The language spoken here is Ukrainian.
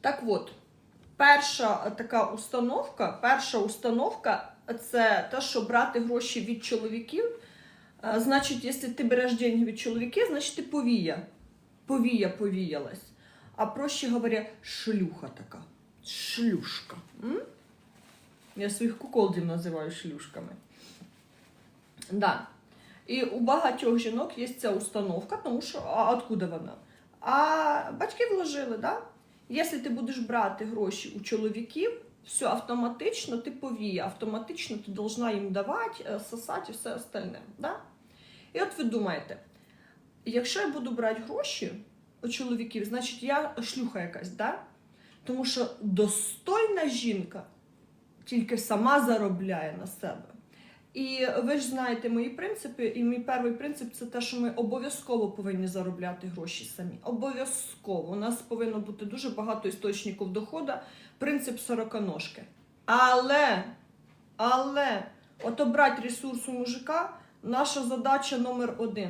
Так от, перша така установка, перша установка це те, що брати гроші від чоловіків. Е, Значить, якщо ти береш деньги від чоловіків, значить ти повія. Повія повіялась. А проще говоря, шлюха така. Шлюшка. М? Я своїх куколдів називаю шлюшками. Да. І у багатьох жінок є ця установка, тому що а откуда вона? А батьки вложили, да? Якщо ти будеш брати гроші у чоловіків, все автоматично ти повія, автоматично ти должна їм давати, е, сосати і все остальне. Да? І от ви думаєте, якщо я буду брати гроші у чоловіків, значить я шлюха якась, да? Тому що достойна жінка тільки сама заробляє на себе. І ви ж знаєте мої принципи, і мій перший принцип це те, що ми обов'язково повинні заробляти гроші самі. Обов'язково. У нас повинно бути дуже багато істочників доходу, принцип сороконожки. Але, але, отобрати ресурс у мужика наша задача номер один.